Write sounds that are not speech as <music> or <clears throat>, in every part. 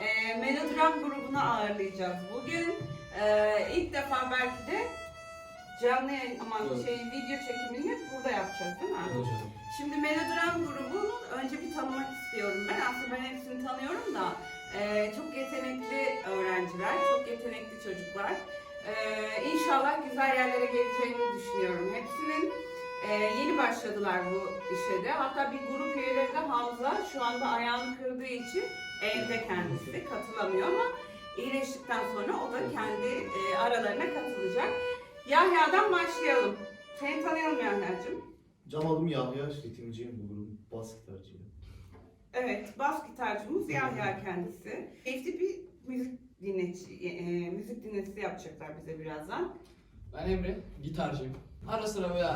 e, Melodram grubunu ağırlayacağız bugün. E, ilk defa belki de canlı yayın, aman Evet. şey video çekimini burada yapacağız değil mi? Evet. Şimdi Melodram grubunu önce bir tanımak istiyorum ben. Aslında ben hepsini tanıyorum da e, çok yetenekli öğrenciler, çok yetenekli çocuklar. E, inşallah güzel yerlere geleceğini düşünüyorum. Hepsinin e, yeni başladılar bu işe de. Hatta bir grup üyeleri de Hamza şu anda ayağını kırdığı için evde kendisi katılamıyor ama iyileştikten sonra o da kendi e, aralarına katılacak. Yahya'dan başlayalım. Seni tanıyalım Yahya'cığım. Adım Yahya, ritimciyim bu grubun bas gitarcıyım. Evet, bas gitarcımız Yahya kendisi. Keyifli bir müzik dinleti, e, müzik dinletisi yapacaklar bize birazdan. Ben Emre, gitarcıyım. Ara sıra böyle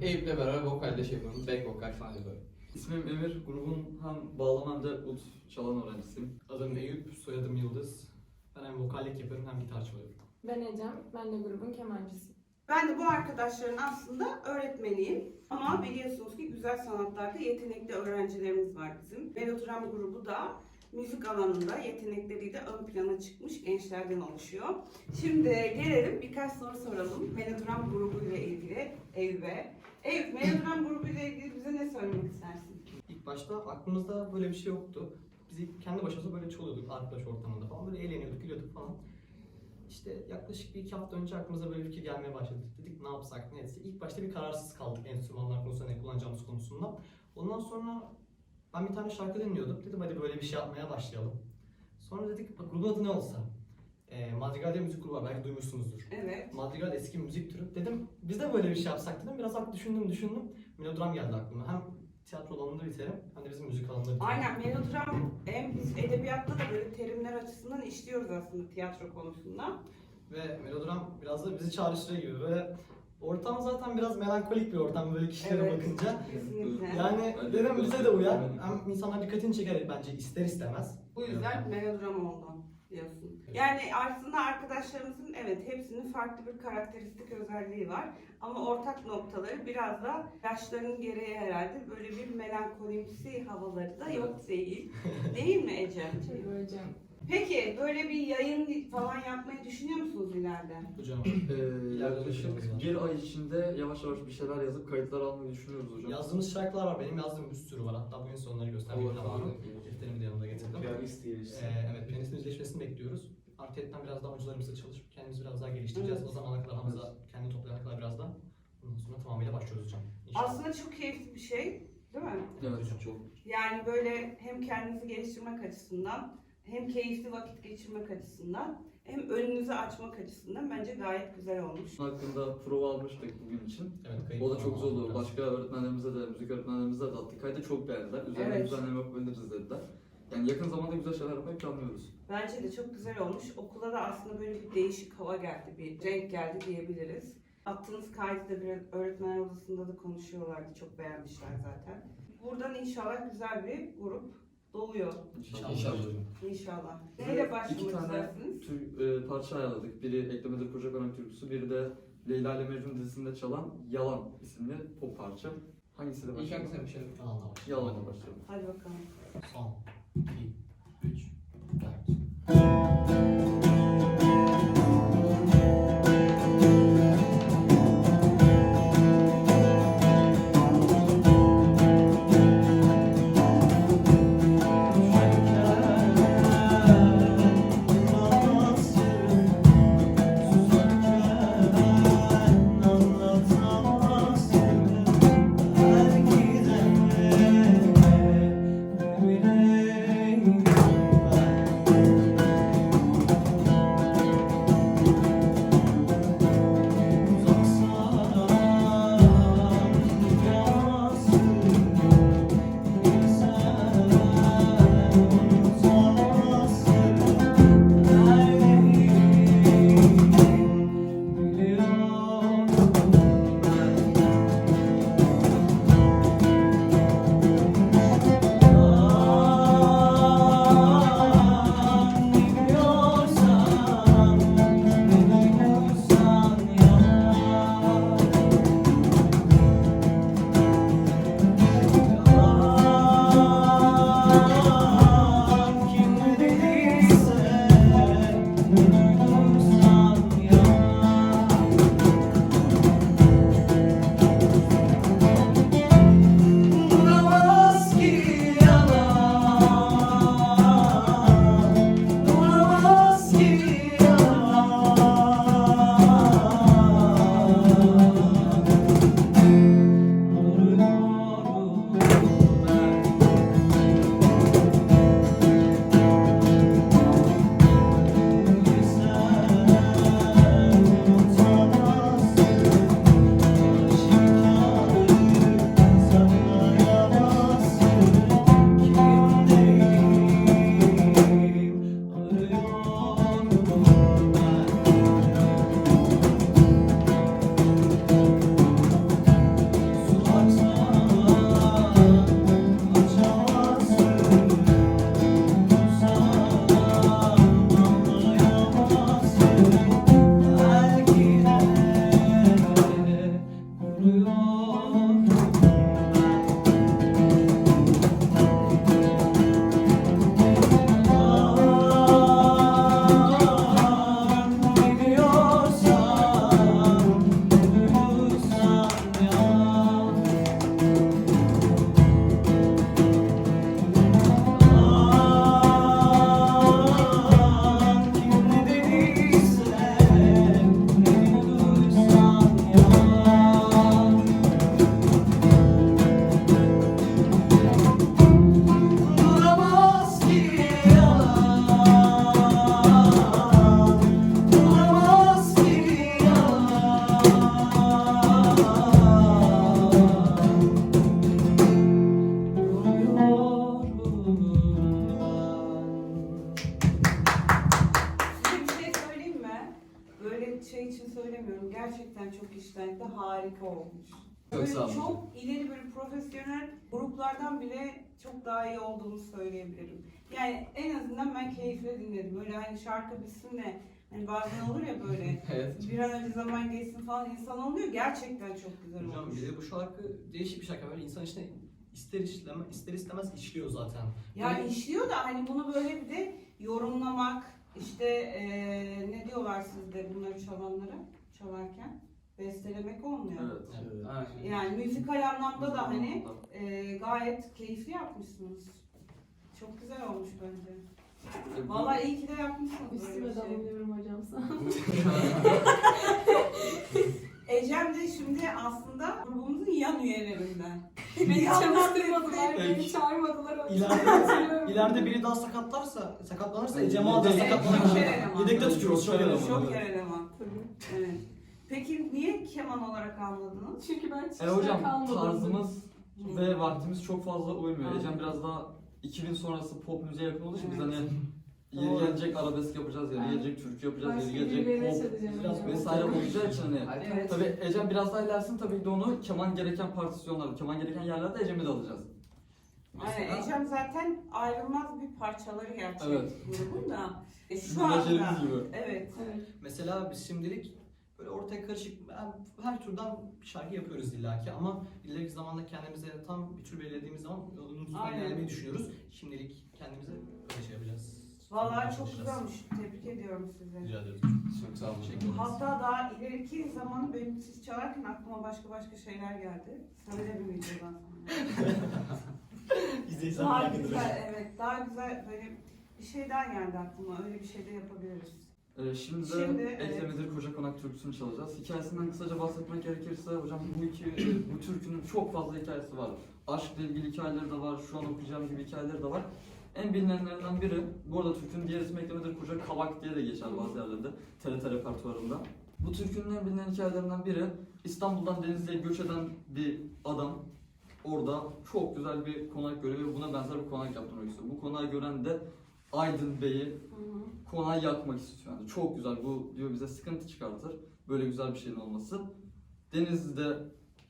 Eyüp'le beraber vokalde şey yapıyorum, back vokal falan yapıyorum. İsmim Emir, grubun hem bağlama hem de ud çalan öğrencisiyim. Adım Eyüp, soyadım Yıldız. Ben hem vokallik yapıyorum hem gitar çalıyorum. Ben Ecem, ben de grubun kemancısıyım. Ben de bu arkadaşların aslında öğretmeniyim. Ama biliyorsunuz ki güzel sanatlarda yetenekli öğrencilerimiz var bizim. Melodram grubu da müzik alanında yetenekleriyle ön plana çıkmış gençlerden oluşuyor. Şimdi gelelim birkaç soru soralım. Melodram grubu ile ilgili Eyüp'e. Eyüp, Melodram grubu ile ilgili bize ne söylemek istersin? İlk başta aklımızda böyle bir şey yoktu. Biz kendi başımıza böyle çalıyorduk arkadaş ortamında falan. Böyle eğleniyorduk, gülüyorduk falan. İşte yaklaşık bir iki hafta önce aklımıza böyle fikir gelmeye başladı. Dedik ne yapsak, ne etsek. İlk başta bir kararsız kaldık enstrümanlar konusunda, ne kullanacağımız konusunda. Ondan sonra ben bir tane şarkı dinliyordum. Dedim hadi böyle bir şey yapmaya başlayalım. Sonra dedik grubun adı ne olsa. E, Madrigal diye müzik grubu var, belki duymuşsunuzdur. Evet. Madrigal eski müzik türü. Dedim biz de böyle bir şey yapsak dedim. Biraz düşündüm düşündüm. Melodram geldi aklıma. Hem tiyatro alanında biterim hem de bizim müzik alanında biterim. Aynen melodram hem biz edebiyatta da böyle terimler açısından işliyoruz aslında tiyatro konusunda. Ve melodram biraz da bizi çağrıştırıyor gibi. Böyle ortam zaten biraz melankolik bir ortam böyle kişilere Evet. bakınca. Kesinlikle. Yani Bence dedim de. bize de uyar. Hem insanlar dikkatini çeker bence ister istemez. Bu yüzden melodram oldu diyorsun. Yani aslında arkadaşlarımızın evet hepsinin farklı bir karakteristik özelliği var. Ama ortak noktaları biraz da yaşlarının gereği herhalde böyle bir melankolimsi havaları da yok değil. değil mi Ecem? Tabii hocam. Peki böyle bir yayın falan yapmayı düşünüyor musunuz ileride? Hocam <clears throat> İleride yaklaşık düşünüyoruz bir ay içinde yavaş yavaş bir şeyler yazıp kayıtlar almayı düşünüyoruz hocam. yazdığımız şarkılar var. Benim yazdığım bir sürü var. Hatta bugün sonları göstermeyi olur. Defterimi de yanımda getirdim. Piyanist diye işte. Ee, evet, piyanistin yüzleşmesini bekliyoruz. Artiyetten biraz daha hocalarımızla çalışıp kendimizi biraz daha geliştireceğiz. Evet. O zamana kadar Hamza kendi toplayana kadar biraz daha. Ondan sonra tamamıyla başlıyoruz hocam. İnşallah. Aslında çok keyifli bir şey değil mi? Evet çok. Yani böyle hem kendinizi geliştirmek açısından hem keyifli vakit geçirmek açısından hem önünüzü açmak açısından bence gayet güzel olmuş. Bunun hakkında prova almıştık bugün için. Evet, kayıt O da çok güzel oldu. Başka öğretmenlerimize de, müzik öğretmenlerimize de attık. Kaydı çok beğendiler. Üzerine Evet. düzenleme yapabiliriz dediler. Yani yakın zamanda güzel şeyler yapmayı planlıyoruz. Bence de çok güzel olmuş. Okula da aslında böyle bir değişik hava geldi, bir renk geldi diyebiliriz. Attığınız kaydı da biraz öğretmenler odasında da konuşuyorlardı. Çok beğenmişler zaten. Buradan inşallah güzel bir grup doğuyor. İnşallah. İnşallah. İnşallah. Neyle iki başlamak tane istersiniz? Tür, e, parça ayarladık. Biri Eklemedir Proje Karan Türküsü, biri de Leyla ile Mecnun dizisinde çalan Yalan isimli pop parça. Hangisi de İlk başlayalım? hangisine bir şey Yalanla başlayalım. Yalanla başlayalım. Hadi bakalım. Son, iki, üç, dört. Böyle sağ olun. çok ileri böyle profesyonel gruplardan bile çok daha iyi olduğunu söyleyebilirim. Yani en azından ben keyifle dinledim. Öyle hani şarkı bitsin de hani bazen olur ya böyle <laughs> Evet. bir an önce zaman geçsin falan insan oluyor. Gerçekten çok güzel Hocam olmuş. de bu şarkı değişik bir şarkı. Böyle insan işte ister işleme, ister istemez işliyor zaten. Yani Böyle- işliyor da hani bunu böyle bir de yorumlamak işte eee, ne diyorlar sizde bunları çalanlara çalarken bestelemek olmuyor. Evet. Evet. Aynen. Yani müzikal anlamda da hani eee, gayet keyifli yapmışsınız. Çok güzel olmuş bence. E, Vallahi iyi ki de yapmışsınız Üstüme şey. damlıyorum hocam sağ olun. <laughs> Ecem de şimdi aslında grubumuzun yan üyelerinden. <laughs> Beni çalıştırmadılar, beni çağırmadılar. İleride, ileride biri daha sakatlarsa, sakatlanırsa Evet, Ecem Ağa da yedek- sakatlanır. Yedekte tutuyoruz. Şöyle Joker eleman. eleman. Joker eleman. Tabii. Evet. Peki niye keman olarak almadınız? Çünkü ben E çıkışta hocam kalmadım. tarzımız Hı. ve vaktimiz çok fazla uymuyor. Aynen. Ecem biraz daha 2000 sonrası pop müziğe yakın olduğu için biz Evet. hani <laughs> yeri Doğru. gelecek arabesk yapacağız, yeri Aynen. gelecek türkü yapacağız, Başka yeri birilerine gelecek pop çalacağım biraz hocam. vesaire olacağı için hani Evet. Tabii Ecem biraz daha ilersin tabii ki de onu keman gereken partisyonlar, keman gereken yerlerde Ecem'i de alacağız. Aynen. Ecem zaten ayrılmaz bir parçaları gerçek Evet. grubun da. E, şu Menajerimiz anda. gibi. Evet. Evet. Mesela biz şimdilik böyle ortaya karışık ben her türden bir şarkı yapıyoruz illaki ama ileriki zamanda kendimize tam bir tür belirlediğimiz zaman onun üstüne Aynen. gelmeyi düşünüyoruz. Şimdilik kendimize öyle şey yapacağız. Vallahi çok güzelmiş. Tebrik ediyorum sizi. Rica ediyoruz. Çok sağ olun. Teşekkür ederiz. Hatta daha ileriki zamanı benim siz çalarken aklıma başka başka şeyler geldi. Söylerim videodan sonra. <laughs> İzleyiciler daha merak ediyor. güzel, evet. Daha güzel böyle bir şeyden geldi aklıma. Öyle bir şey de yapabiliriz. Ee, şimdi, Şimdi, Eklemedir Koca Konak türküsünü çalacağız. Hikayesinden kısaca bahsetmek gerekirse hocam bu iki bu türkünün çok fazla hikayesi var. Aşkla ilgili hikayeleri de var, şu an okuyacağım gibi hikayeleri de var. En bilinenlerinden biri, bu arada türkünün diğer ismi Eklemedir Koca Kavak diye de geçer bazı yerlerde, TRT repertuarında. Bu türkünün en bilinen hikayelerinden biri, İstanbul'dan Denizli'ye göç eden bir adam orada çok güzel bir konak görüyor ve buna benzer bir konak yaptırmak istiyor. Bu konağı gören de Aydın Bey'i konağı yakmak istiyor. Yani çok güzel bu diyor bize sıkıntı çıkartır. Böyle güzel bir şeyin olması. Denizli'de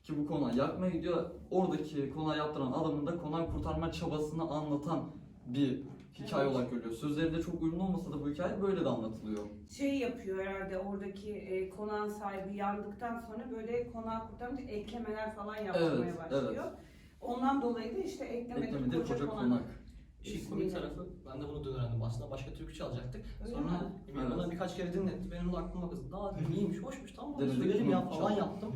ki bu konağı yakmaya gidiyor. Oradaki konağı yaptıran adamın da konağı kurtarma çabasını anlatan bir hikaye Evet. olarak görüyor. Sözleri de çok uyumlu olmasa da bu hikaye böyle de anlatılıyor. şey yapıyor herhalde oradaki e, konağın sahibi yandıktan sonra böyle konağı kurtarmak için eklemeler falan yapmaya Evet, başlıyor. Ondan dolayı da işte eklemedir, Eklemedir koca konak. İşin komik tarafı, ben de bunu dün öğrendim. Aslında başka türkü çalacaktık. Öyle Sonra mi? Emir Evet. bana birkaç kere dinletti. Benim de aklıma kızdı. Daha iyiymiş, hoşmuş tamam mı? Denedik, Söyledim ya falan çal. yaptım.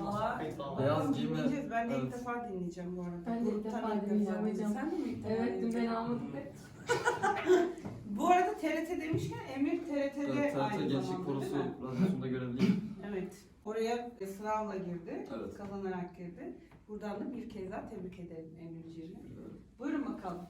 Valla. Beyaz bakalım giyme, dinleyeceğiz. Ben de ilk evet. defa dinleyeceğim bu arada. Ben de ilk Gruptan defa dinleyeceğim hocam. Sen de mi ilk defa Evet, dün dinleyeceksin? beni almadık ve <laughs> Bu arada TRT demişken Emir TRT'de Evet, aynı TRT Gençlik zamanda Korosu değil mi? radyosunda görevliyim. <laughs> Evet. Oraya sınavla girdi. Evet. Kazanarak girdi. Buradan da bir kez daha tebrik ederim Emirciğimi. Buyurun bakalım.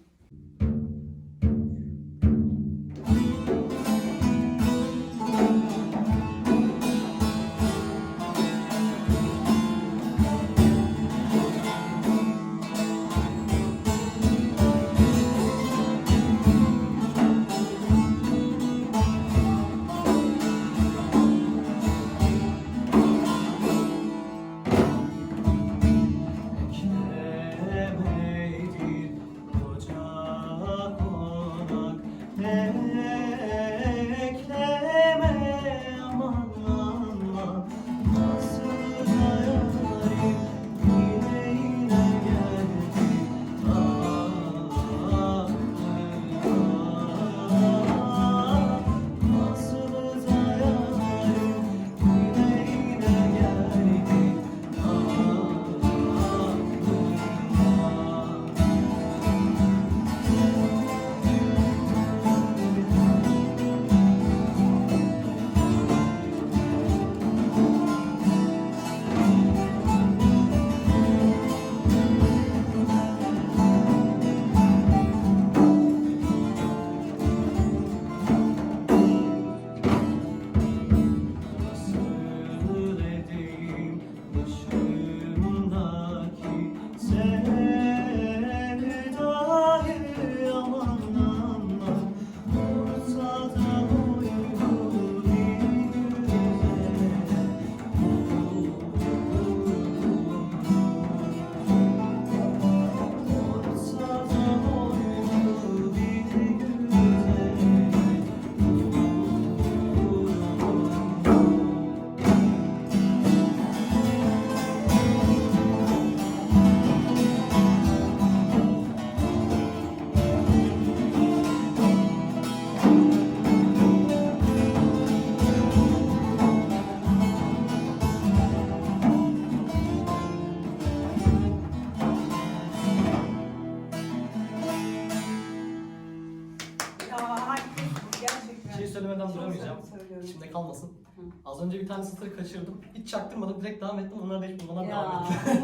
Az önce bir tane satırı kaçırdım. Hiç çaktırmadım. Direkt devam ettim. Onlar da hiç bulmadan Ya. devam etti.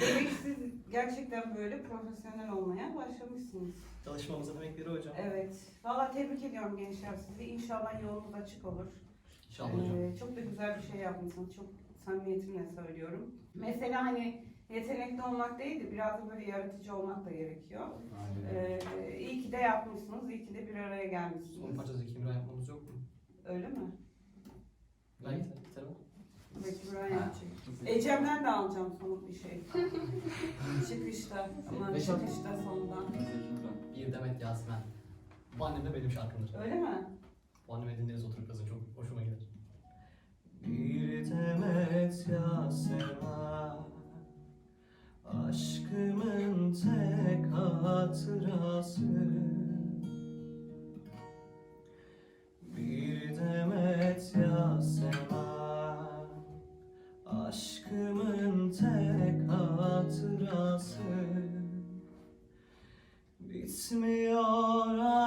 <laughs> Demek siz gerçekten böyle profesyonel olmaya başlamışsınız. Çalışmamızın emekleri hocam. Evet. Valla tebrik ediyorum gençler sizi. İnşallah yolunuz açık olur. İnşallah hocam. Ee, çok da güzel bir şey yapmışsınız. Çok samimiyetimle söylüyorum. Mesela hani yetenekli olmak değil de biraz da böyle yaratıcı olmak da gerekiyor. Ee, iyi ki de yapmışsınız. İyi ki de bir araya Son gelmişsiniz. parça Zeki yapmamız yok mu? Öyle mi? Ben gitarım. Ecem'den de alacağım somut bir şey. <laughs> çıkışta. Ama Beşat- çıkışta sondan. Bir Demet Yasemen. Bu annem de benim şarkımdır. Öyle mi? Bu anneme dinleriz oturup yazın çok hoşuma gider. Bir demet Yasemen Aşkımın tek hatırası Yasemen Aşkımın tek hatırası. Bitmiyor ayrılık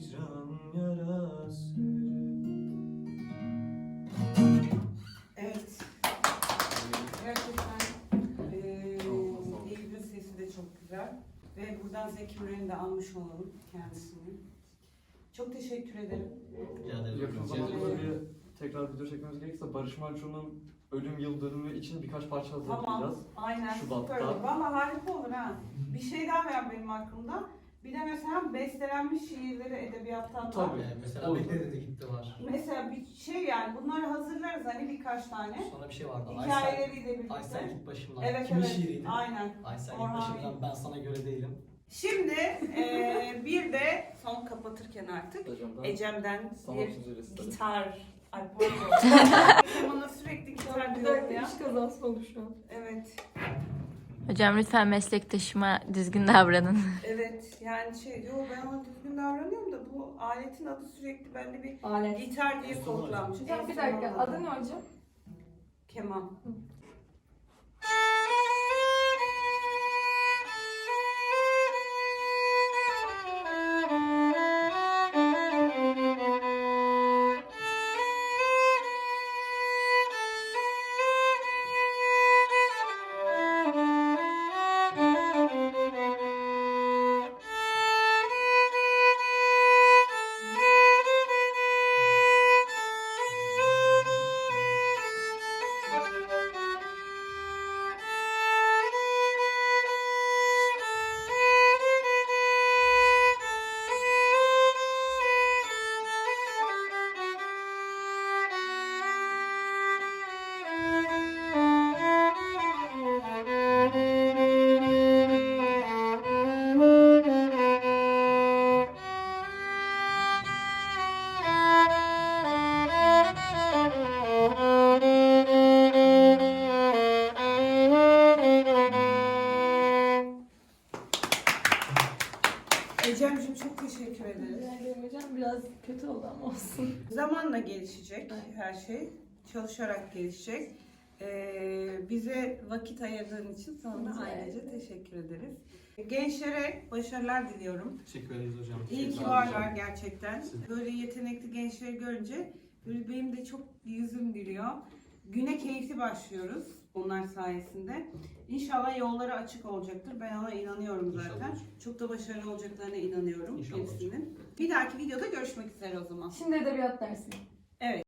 hicran yarası Evet. Gerçekten eee Eylül'ün sesi de çok güzel. Ve buradan Zeki Müren'i de almış olalım kendisini. Çok teşekkür ederim. Rica ederim. Yakın Rica zamanda ederim. bir tekrar video çekmemiz gerekirse Barış Manço'nun ölüm yıl dönümü için birkaç parça hazırlayacağız. Tamam. Aynen. Şubat'ta. Süper olur. Valla harika olur ha. Bir şey daha var benim aklımda. Bir de mesela bestelenmiş şiirleri edebiyattan da. Tabii. Yani mesela Olur. Bekle dedi gitti var. Mesela bir şey yani bunları hazırlarız hani birkaç tane. Sonra bir şey vardı. Hikayeleriyle birlikte. Aysel git başımdan. Evet Kimin evet. şiiriydi? Aynen. Aysel git Orhan başımdan ben sana göre değilim. Şimdi eee, bir de son kapatırken artık Ecem'den bir gitar. Ay pardon. <laughs> Bana sürekli gitar dakika ya. iş kazası oldu şu an. Evet. Hocam lütfen meslektaşıma düzgün davranın. <laughs> Evet. Yani şey yo ben ona düzgün davranıyorum da bu aletin adı sürekli bende bir Alet. gitar diye kodlanmış. Hocam bir dakika adı ne hocam? Keman. Hocam biraz kötü oldu ama olsun. Zamanla gelişecek her şey. Çalışarak gelişecek. Ee, bize vakit ayırdığın için sana Rica ayrıca teşekkür ederiz. Gençlere başarılar diliyorum. Teşekkür ederiz hocam. İyi ki varlar gerçekten. Böyle yetenekli gençleri görünce benim de çok yüzüm gülüyor. Güne keyifli başlıyoruz onlar sayesinde. İnşallah yolları açık olacaktır. Ben ona inanıyorum İnşallah zaten. hocam. Çok da başarılı olacaklarına inanıyorum İnşallah hepsinin. Bir dahaki videoda görüşmek üzere o zaman. Şimdi edebiyat dersi.